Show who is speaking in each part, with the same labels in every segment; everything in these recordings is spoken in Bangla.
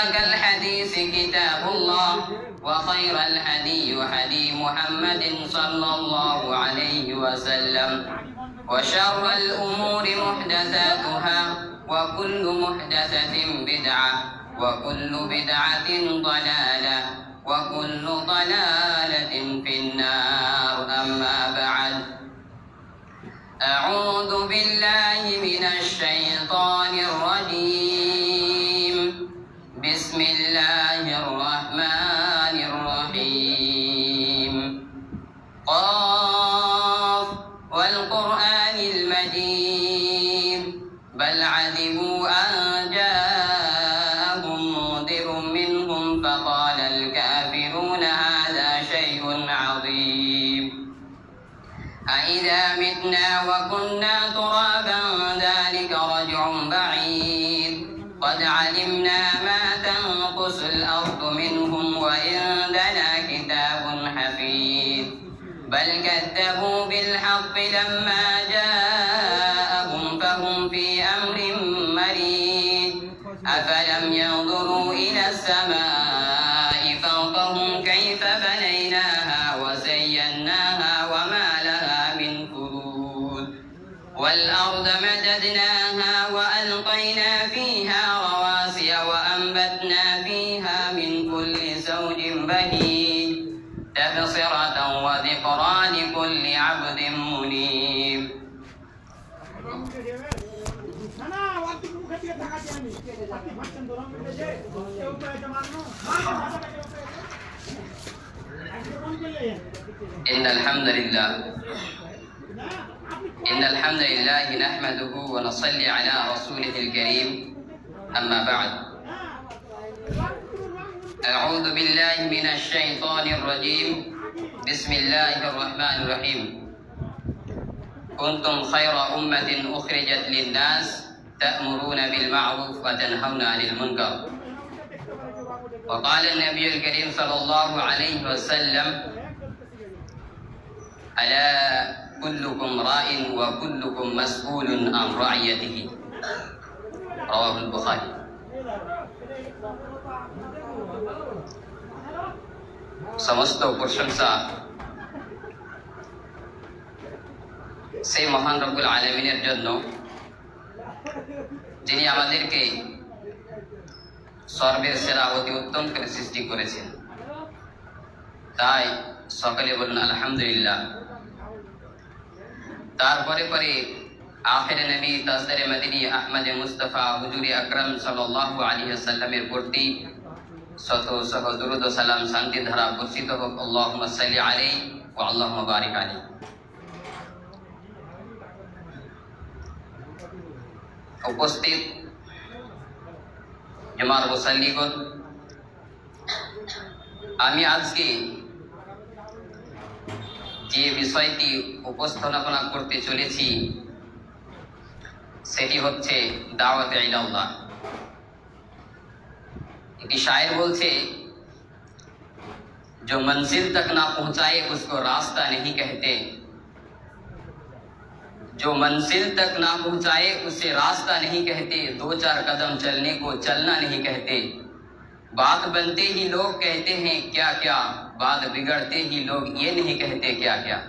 Speaker 1: لك الحديث كتاب الله وخير الهدي هدي محمد صلى الله عليه وسلم. وشر الأمور محدثاتها وكل محدثة بدعة وكل بدعة ضلالة وكل ضلالة المجيد بل عجبوا أن جاءهم منذر منهم فقال الكافرون هذا شيء عظيم. أإذا متنا وكنا ترابا ذلك رجع بعيد. قد علمنا ما تنقص الأرض منهم وعندنا كتاب إن الحمد لله. إن الحمد لله نحمده ونصلي على رسوله الكريم. أما بعد. أعوذ بالله من الشيطان الرجيم. بسم الله الرحمن الرحيم. كنتم خير أمة أخرجت للناس. تأمرون بالمعروف وتنهون عن المنكر وقال النبي الكريم صلى الله عليه وسلم ألا كلكم راء وكلكم مسؤول عن رعيته رواه البخاري সমস্ত প্রশংসা সেই মহান রব্বুল আলমিনের জন্য যিনি আমাদেরকে সর্বের সেরা অতি উত্তম করে সৃষ্টি করেছেন। তাই সকলে বলুন, আলহামদুলিল্লাহ। তারপরে পরে আখের নবী তাজদারে মদিনী আহমদ মুস্তফা হুজুরি আকরাম সাল্লাল্লাহু আলাইহি ওয়াসাল্লামের প্রতি শত সহ দুরুদ ও সালাম শান্তি ধারা বর্ষিত হোক। আল্লাহুম্মা সাল্লি আলাইহি ওয়া আল্লাহুম্মা বারিক আলাইহি। উপস্থিত জমার মুসাল্লিগণ আমি আজকে যে বিষয়টি উপস্থাপনা করতে চলেছি সেটি হচ্ছে দাওয়াতে ইলাল্লাহ একটি শায়ের বলছে जो मंजिल तक ना पहुंचाए उसको रास्ता नहीं कहते जो मंजिल तक ना पहुंचाए उसे रास्ता नहीं कहते दो चार कदम चलने को चलना नहीं कहते बात बनते ही लोग कहते हैं क्या क्या बात बिगड़ते ही लोग ये नहीं कहते क्या क्या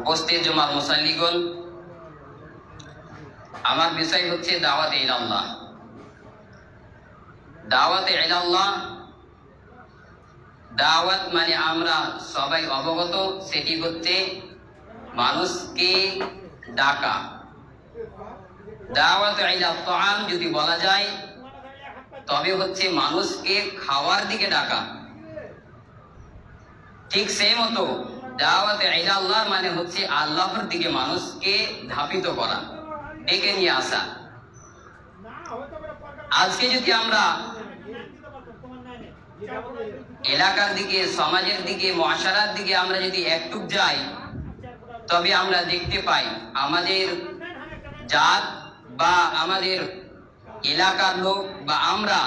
Speaker 1: উপস্থিত জমার মুসাল্লিগণ আমার বিষয় হচ্ছে দাওয়াতে ইলাল্লাহ দাওয়াতে ইলাল্লাহ দাওয়াত মানে আমরা সবাই অবগত, সেটি হচ্ছে মানুষকে ডাকা। দাওয়াত তাআম যদি বলা যায়, তবে হচ্ছে মানুষকে খাওয়ার দিকে ডাকা। ঠিক সেই মতো দাওয়াতে ইলাল্লাহ মানে হচ্ছে আল্লাহর দিকে মানুষকে ধাপিত করা, ডেকে নিয়ে আসা। আজকে যদি আমরা
Speaker 2: দিতে পারতো তোমার নাই নেই যেটা বলে
Speaker 1: এলাকার দিকে, সমাজের দিকে মহাসারার দিকে আমরা যদি একটুক যাই, তবে আমরা দেখতে পাই আমাদের জাত বা আমাদের এলাকার লোক বা আমরা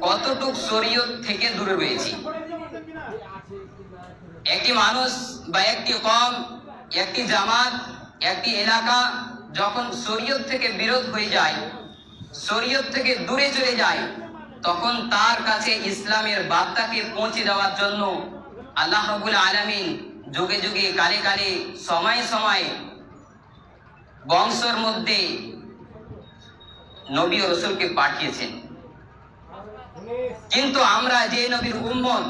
Speaker 1: কতটুক শরীয়ত থেকে দূরে রয়েছি। একটি মানুষ বা একটি কম, একটি জামাত, একটি এলাকা যখন শরীয়ত থেকে বিরোধ হয়ে যায়, শরীয়ত থেকে দূরে চলে যায় তখন তার কাছে ইসলামের বার্তাকে পৌঁছে দেওয়ার জন্য আল্লাহ রবুল আলমিন যুগে যুগে কালে কালে, সময় সময় বংশের মধ্যে নবী রসুলকে পাঠিয়েছেন। কিন্তু আমরা যে নবীর উম্মত,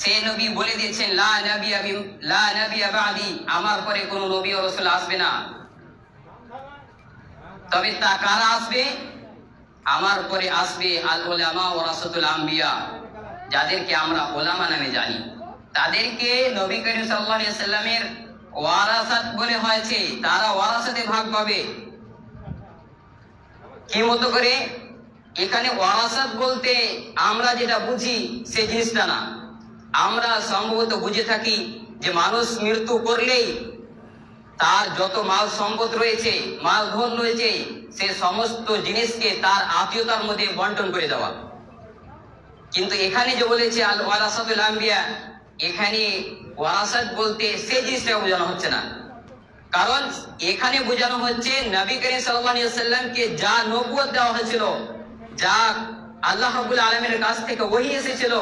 Speaker 1: সে নবী বলে দিয়েছেন, লা লা আমার পরে কোন নবী রসুল আসবে না। তবে তা কারা আসবে? আমার পরে আসবে আল ওলামা ও রাসতুল আম্বিয়া, যাদেরকে আমরা ওলামা নামে জানি। তাদেরকে নবী করিম আলাইহি সাল্লামের ওয়ারাসাত বলে হয়েছে, তারা ওয়ারাসাতে ভাগ পাবে। কি মতো করে? এখানে ওয়ারাসাত বলতে আমরা যেটা বুঝি, সে জিনিসটা না। আমরা সম্ভবত বুঝে থাকি যে মানুষ মৃত্যু করলেই তার যত মাল সম্পদ রয়েছে, মাল ধন রয়েছে, সে সমস্ত জিনিসকে তার আত্মীয়তার মধ্যে বন্টন করে দেওয়া। কিন্তু এখানে যে বলেছে, আল ওয়ারাসাতুল আম্বিয়া এখানে ওয়ারাসাত বলতে সেই জিনিসটা বোঝানো হচ্ছে না। কারণ এখানে বোঝানো হচ্ছে নবী করিম সাল্লামকে যা নবুয়ত দেওয়া হয়েছিল, যা আল্লাহ রাব্বুল আলামিনের কাছ থেকে ওহী এসেছিল,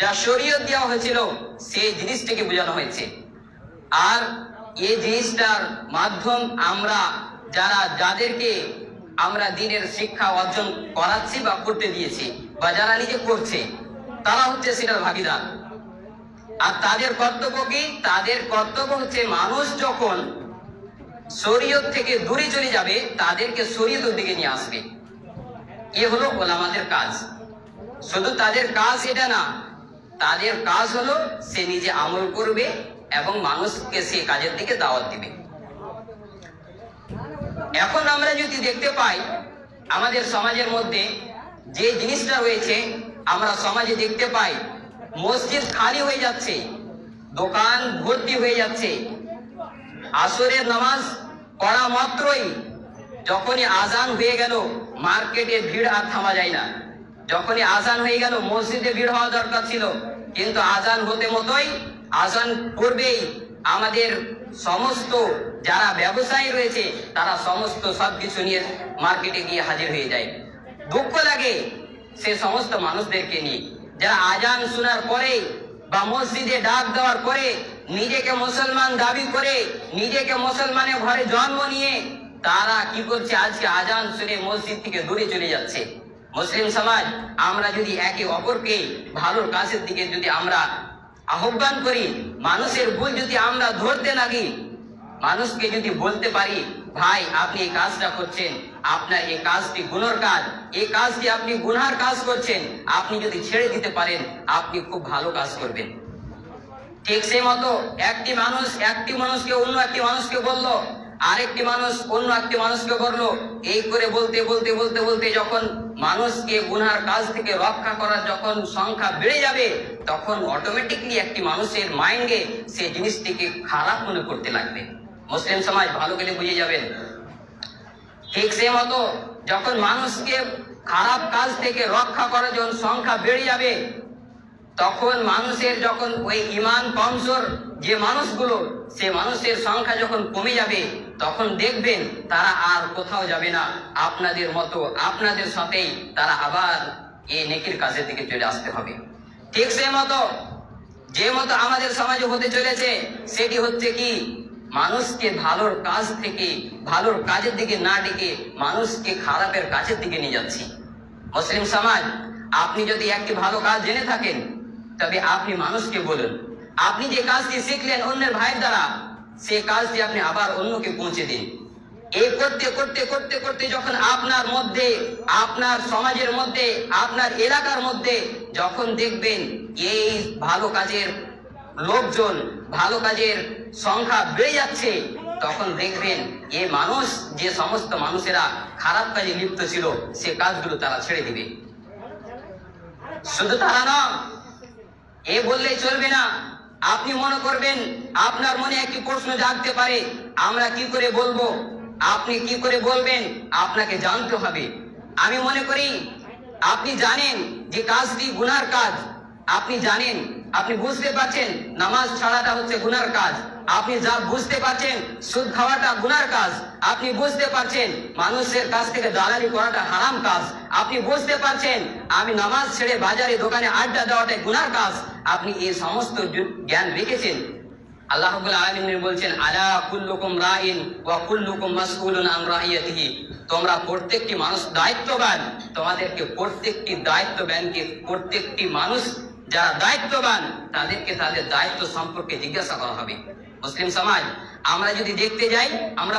Speaker 1: যা শরীয়ত দেওয়া হয়েছিল সেই জিনিসটাকে বোঝানো হয়েছে। আর এই জিনিসটার মাধ্যম আমরা যারা, যাদেরকে আমরা দিনের শিক্ষা অর্জন করাচ্ছি বা করতে দিয়েছি বা যারা নিজে করছে, তারা হচ্ছে সেটার ভাগিদার। আর তাদের কর্তব্য কি? তাদের কর্তব্য হচ্ছে মানুষ যখন শরীয়ত থেকে দূরে চলে যাবে, তাদেরকে শরীয়তের দিকে নিয়ে আসবে। এ হলো ওলামাদের কাজ। শুধু তাদের কাজ এটা না, তাদের কাজ হলো সে নিজে আমল করবে এবং মানুষকে সে কাজের দিকে দাওয়াত দিবে। এখন আমরা যদি দেখতে পাই, আমাদের সমাজের মধ্যে যে জিনিসটা রয়েছে আমরা সমাজে দেখতে পাই, মসজিদ খালি হয়ে যাচ্ছে, দোকান ভর্তি হয়ে যাচ্ছে। আসরের নামাজ পড়া মাত্রই যখনই আজান হয়ে গেল, মার্কেটে ভিড় আর থামা যায় না। যখনই আজান হয়ে গেল, মসজিদে ভিড় হওয়া দরকার ছিল, কিন্তু আজান হতে মতোই আজান করবেই। আমাদের সমস্ত যারা ব্যবসায়ী রয়েছে, তারা সমস্ত সবকিছু নিয়ে মার্কেটে গিয়ে হাজির হয়ে যায়। দুঃখ লাগে সে সমস্ত মানুষদেরকে নিয়ে। যারা আজান শোনার পরে বা মসজিদে ডাক দেওয়ার পরে নিজেকে মুসলমান দাবি করে, নিজেকে মুসলমানের ঘরে জন্ম নিয়ে তারা কি করছে? আজকে আজান শুনে মসজিদ থেকে দূরে চলে যাচ্ছে। মুসলিম সমাজ, আমরা যদি একে অপরকে ভালোর কাছের দিকে যদি আমরা আহ্বান করি, মানুষের ভুল যদি আমরা ধরতে লাগি, মানুষকে যদি বলতে পারি, ভাই, আপনি এই কাজটা করছেন, আপনার এই কাজটি গুণর কাজ, এই কাজটি আপনি গুনার কাজ করছেন, আপনি যদি ছেড়ে দিতে পারেন, আপনি খুব ভালো কাজ করবেন। ঠিক সেই মতো একটি মানুষ একটি মানুষকে অন্য একটি মানুষকে বলল আরেকটি মানুষ অন্য একটি মানুষকে বলল, এই করে বলতে বলতে বলতে বলতে যখন মানুষকে গুনহার কাজ থেকে রক্ষা করার যখন সংখ্যা বেড়ে যাবে, তখন অটোমেটিকলি একটি মানুষের মাইন্ডে সে জিনিসটিকে খারাপ মনে করতে লাগবে। মুসলিম সমাজ ভালো করে বুঝে যাবেন ঠিক সে মতো যখন মানুষকে খারাপ কাজ থেকে রক্ষা করার যখন সংখ্যা বেড়ে যাবে, তখন মানুষের যখন ওই ইমান কমজোর যে মানুষগুলো, সে মানুষের সংখ্যা যখন কমে যাবে তখন দেখবেন তারা আর কোথাও যাবে না। আপনাদের মতো, আপনাদের সাথেই তারা আবার এই নেকির কাজের দিকে চলে আসতে হবে। ঠিক সে মতো, যে মতো আমাদের সমাজে হতে চলেছে, সেটি হচ্ছে কি, মানুষকে ভালোর কাজ থেকে, ভালোর কাজের দিকে না ডেকে মানুষকে খারাপের কাজের দিকে নিয়ে যাচ্ছি। মুসলিম সমাজ, আপনি যদি একটি ভালো কাজ জেনে থাকেন, তবে আপনি মানুষকে বলুন। আপনি যে কাজটি শিখলেন অন্যের ভাইয়ের দ্বারা সে কাজটি আপনি আবার অন্যকে পৌঁছে দিন। এই করতে করতে করতে করতে যখন আপনার মধ্যে, আপনার সমাজের মধ্যে, আপনার এলাকার মধ্যে যখন দেখবেন এই ভালো কাজের লোকজন, ভালো কাজের সংখ্যা বেড়ে যাচ্ছে, তখন দেখবেন এ মানুষ, যে সমস্ত মানুষেরা খারাপ কাজে লিপ্ত ছিল, সে কাজগুলো তারা ছেড়ে দিবে। শুধু তারা না এ বললেই চলবে না। আপনি মনে করবেন আপনার মনে একটি প্রশ্ন জাগতে পারে, আমরা কি করে বলব? আপনি কি করে বলবেন? আপনাকে জানতে হবে। আমি মনে করি, আপনি জানেন যে কাজটি গুনার কাজ। আপনি জানেন, আপনি বুঝতে পারছেন, নামাজ ছাড়াটা হচ্ছে গুনার কাজ। আপনি যা বুঝতে পারছেন, সুদ খাওয়াটা গুনার কাজ। আপনি বুঝতে পারছেন, মানুষের কাছ থেকে দালালি করাটা হারাম কাজ। আপনি বুঝতে পারছেন, আমি নামাজ ছেড়ে বাজারে দোকানে আড্ডা দেওয়াটা গুনার কাজ। আপনি এই সমস্ত জ্ঞান রেখেছেন। আল্লাহ রাব্বুল বলছেন, আলা কুল্লুকুম রাইন ওয়া কুল্লুকুম মাসউলুন আন রাইয়াতিহি। তোমরা প্রত্যেকটি মানুষ দায়িত্ববান। তোমাদেরকে প্রত্যেকটি দায়িত্ববানকে প্রত্যেকটি মানুষ যারা দায়িত্ববান, তাদেরকে তাদের দায়িত্ব সম্পর্কে জিজ্ঞাসা করা হবে। মুসলিম সমাজ আমরা যদি দেখতে যাই আমরা